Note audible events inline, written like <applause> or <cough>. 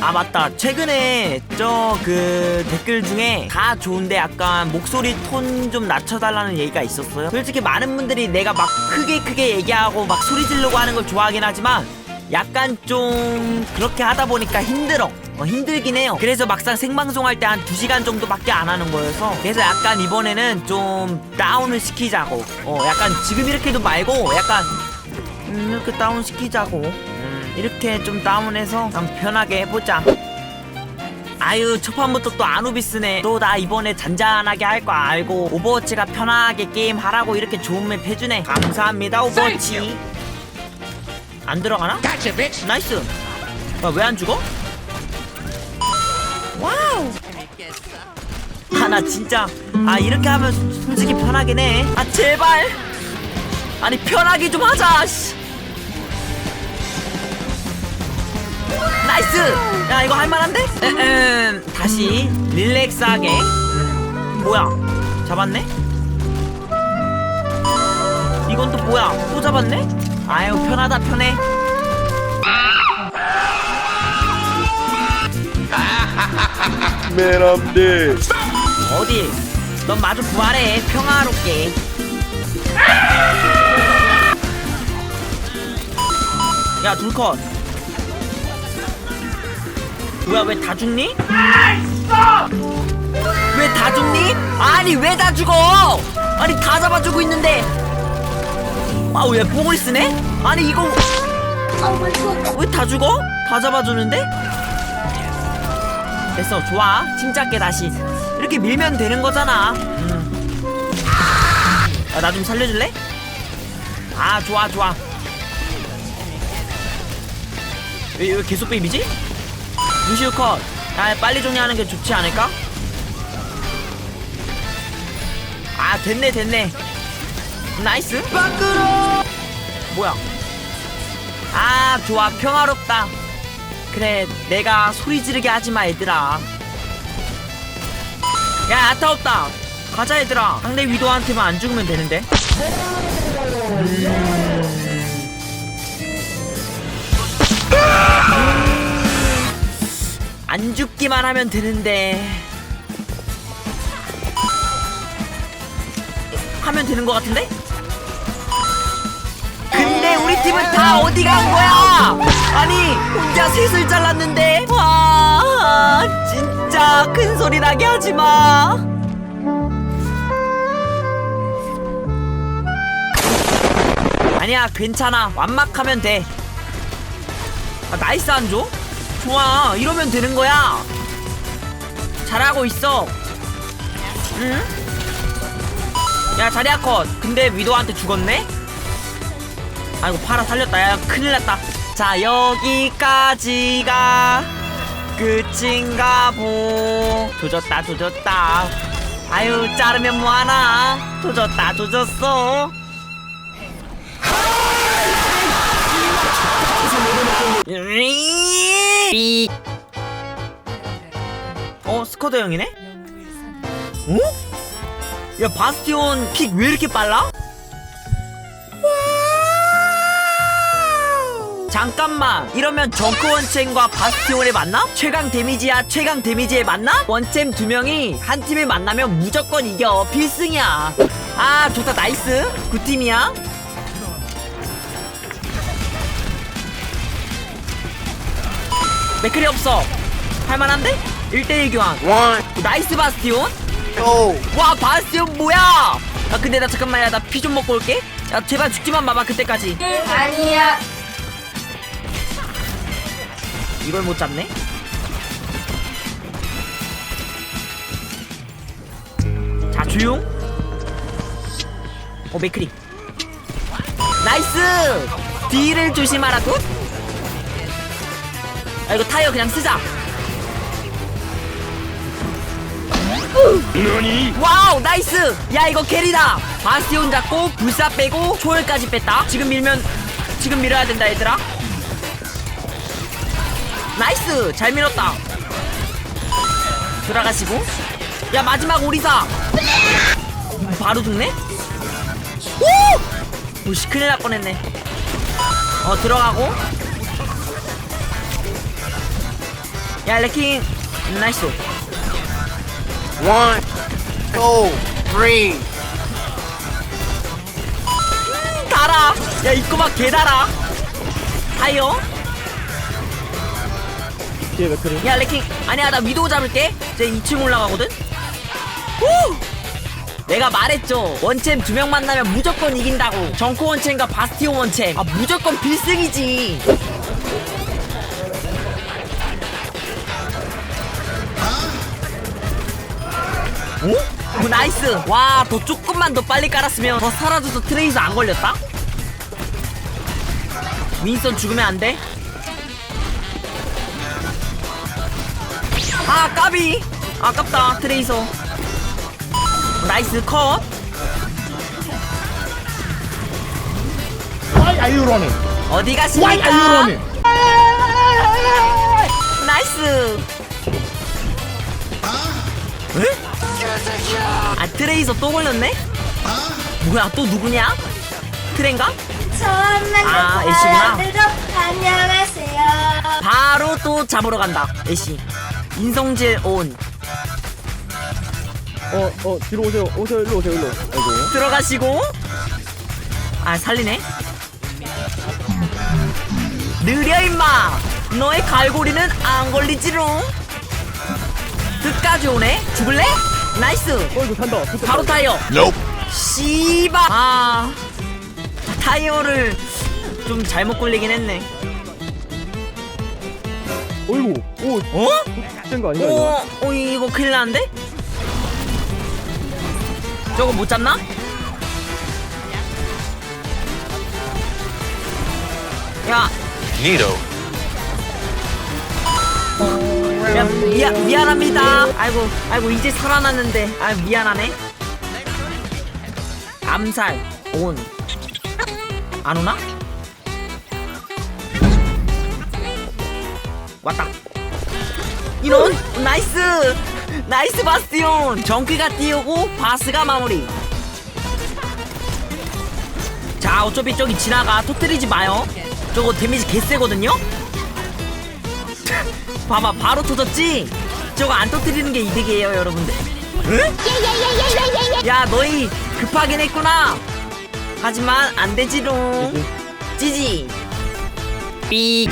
아 맞다. 최근에 저 그 댓글 중에 다 좋은데 약간 목소리 톤 좀 낮춰달라는 얘기가 있었어요. 솔직히 많은 분들이 내가 막 크게 크게 얘기하고 막 소리 지르고 하는 걸 좋아하긴 하지만 약간 좀 그렇게 하다 보니까 힘들어. 어, 힘들긴 해요. 그래서 막상 생방송 할 때 한 2시간 정도밖에 안 하는 거여서 그래서 약간 이번에는 좀 다운을 시키자고. 어 약간 지금 이렇게도 말고 약간 음, 이렇게 다운 시키자고. 음, 이렇게 좀 다운해서 좀 편하게 해보자. 아유 첫 판부터 또 아누비스네. 또 나 이번에 잔잔하게 할 거 알고 오버워치가 편하게 게임 하라고 이렇게 좋은 맵 해주네. 감사합니다 오버워치. 안 들어가나? 나이스. 왜 안 죽어? 와우. 아 나 진짜. 아 이렇게 하면 솔직히 편하긴 해아 제발. 아니 편하게 좀 하자 씨. 나이스 야 이거 할만한데? 에헴 다시 릴렉스하게 뭐야 잡았네? 이건 또 뭐야 또 잡았네? 아유 편하다 편해 dead. 어디? 넌 마저 부활해 평화롭게 야 둘컷 뭐야 왜 다 죽니? 왜 다 죽니? 아니 왜 다 죽어 아니 다 잡아주고 있는데 아 왜 뽕을 쓰네? 아니 이거 왜 다 죽어? 다 잡아주는데? 됐어 좋아 침착해 다시 이렇게 밀면 되는 거잖아 음. 아, 나 좀 살려줄래? 아 좋아 좋아 왜, 왜 계속 베이비지? 루시우 컷. 아, 빨리 정리하는 게 좋지 않을까? 아 됐네 됐네. 나이스. 뭐야? 아 좋아. 평화롭다. 그래 내가 소리 지르게 하지 마 얘들아. 야 아타 없다. 가자 얘들아. 상대 위도한테만 안 죽으면 되는데 안 죽기만 하면 되는데 하면 되는 것 같은데? 근데 우리 팀은 다 어디 간 거야? 아니 혼자 셋을 잘랐는데 와 진짜 큰 소리 나게 하지 마. 아니야 괜찮아 완막하면 돼. 아, 나이스 안 줘? 좋아 이러면 되는 거야. 잘하고 있어. 응? 야 자리야 컷. 근데 위도한테 죽었네? 아이고 파라 살렸다 야 큰일 났다 자 여기까지가 끝인가 보 조졌다 조졌다 아유 자르면 뭐하나 조졌다 조졌어 어 스쿼드 형이네? 어? 야 바스티온 픽 왜 이렇게 빨라? 잠깐만 이러면 정크 원챔과 바스티온에 만나? 최강 데미지야 최강 데미지에 만나? 원챔 두 명이 한 팀에 만나면 무조건 이겨 필승이야 아 좋다 나이스 굿팀이야 맥클이 없어. 할만한데? 1대1 교환. One, 나이스 바스티온. go. 와 바스티온 뭐야? 아 근데 나 잠깐만 야 나 피 좀 먹고 올게. 야 제발 죽지만 마봐 그때까지. 아니야. 이걸 못 잡네? 자 조용. 어 맥크리. 나이스! 뒤를 조심하라 굿 아, 이거 타이어 그냥 쓰자. 와우 나이스. 야 이거 캐리다. 바스티온 잡고 불사 빼고 초월까지 뺐다. 지금 밀면 지금 밀어야 된다 얘들아. 나이스. 잘 밀었다. 들어가시고. 야 마지막 오리사. 바로 죽네? 오! 오씨 큰일 날 뻔했네. 어 들어가고 야 레킹 나이스 One, two, three. 달아. 야 이거 막 개 달아. 타이어? 뒤에 맥크리 야 레킹 아니야 나 위도우 잡을게. 이제 2층 올라가거든. 후! 내가 말했죠. 원챔 두 명 만나면 무조건 이긴다고. 정코 원챔과 바스티온 원챔. 아 무조건 필승이지 오? 오 나이스 와 더 조금만 더 빨리 깔았으면 더 사라져서 트레이서 안 걸렸다 윈선 죽으면 안돼 아 까비 아깝다 트레이서 나이스 컷 Why are you running? 어디 Why 가십니까 are you running? 나이스 에? 아 트레이서 또 걸렸네? 뭐야 또 누구냐? 트렌가? 처음 아, 만난 애쉬구나. 사람들도 안녕하세요. 바로 또 잡으러 간다 애쉬 인성질 온. 어, 어, 뒤로 오세요. 오세요, 일로 오세요, 일로. 아이고. 들어가시고. 아 살리네. 느려 임마. 너의 갈고리는 안 걸리지롱 끝까지 오네 죽을래? 나이스 어, 이거 탄다. 좋다. 바로 타이어 Nope. 씨바 아 타이어를 좀 잘못 굴리긴 했네 어이구, 오, 어? 된거 아닌가, 이거? 어, 어 이거 큰일 나는데? 저거 못 잡나? 야, 미안 미안합니다. 아이고 아이고 이제 살아났는데 아 미안하네. 암살 온. 안 오나? 왔다. 이런 나이스 나이스 바스티온 정크가 띄우고 바스가 마무리. 자 어차피 저기 지나가 터뜨리지 마요. 저거 데미지 개세거든요. <laughs> 봐봐 바로 터졌지? 저거 안 터뜨리는 게 이득이에요 여러분들. 응? 야 너희 급하긴 했구나. 하지만 안 되지롱. 찌지. 삑